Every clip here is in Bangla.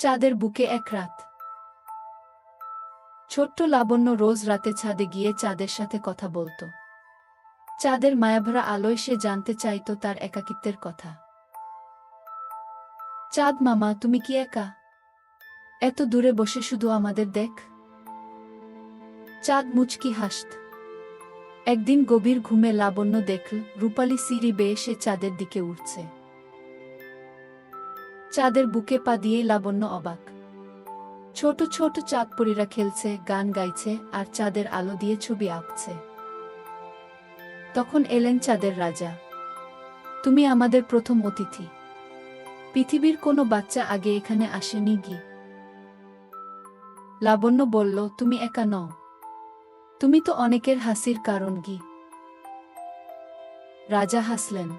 চাঁদের বুকে এক রাত। ছোট্ট লাবণ্য রোজ রাতে ছাদে গিয়ে চাঁদের সাথে কথা বলতো। চাঁদের মায়াভরা আলোয় সে জানতে চাইতো তার একাকিত্বের কথা। চাঁদ মামা, তুমি কি একা? এত দূরে বসে শুধু আমাদের দেখ। চাঁদ মুচকি হাসত। একদিন গভীর ঘুমে লাবণ্য দেখল, রূপালী সিঁড়ি বেয়ে সে চাঁদের দিকে উঠছে। চাঁদের বুকে পা দিয়ে লাবণ্য অবাক। ছোট ছোট চাঁদপরীরা খেলছে, গান গাইছে আর চাঁদের আলো দিয়ে ছবি আঁকছে। তখন এলেন চাঁদের রাজা। তুমি আমাদের প্রথম অতিথি। পৃথিবীর কোনো বাচ্চা আগে এখানে আসেনি গি লাবণ্য বলল, তুমি একা নও। তুমি তো অনেকের হাসির কারণ গি রাজা হাসলেন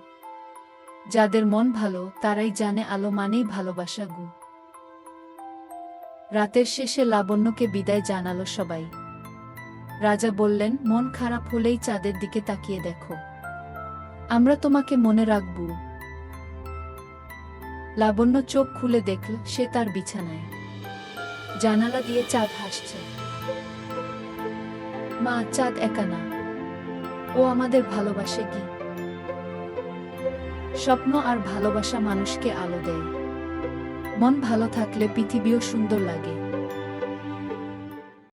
যাদের মন ভালো, তারাই জানে আলো মানেই ভালোবাসা গু। রাতের শেষে লাবণ্যকে বিদায় জানালো সবাই। রাজা বললেন, মন খারাপ হলেই চাঁদের দিকে তাকিয়ে দেখো। আমরা তোমাকে মনে রাখব। লাবণ্য চোখ খুলে দেখল, সে তার বিছানায়। জানালা দিয়ে চাঁদ হাসছে। মা, চাঁদ একা না। ও আমাদের ভালোবাসে কি? স্বপ্ন আর ভালোবাসা মানুষকে আলো দেয়। মন ভালো থাকলে পৃথিবীও সুন্দর লাগে।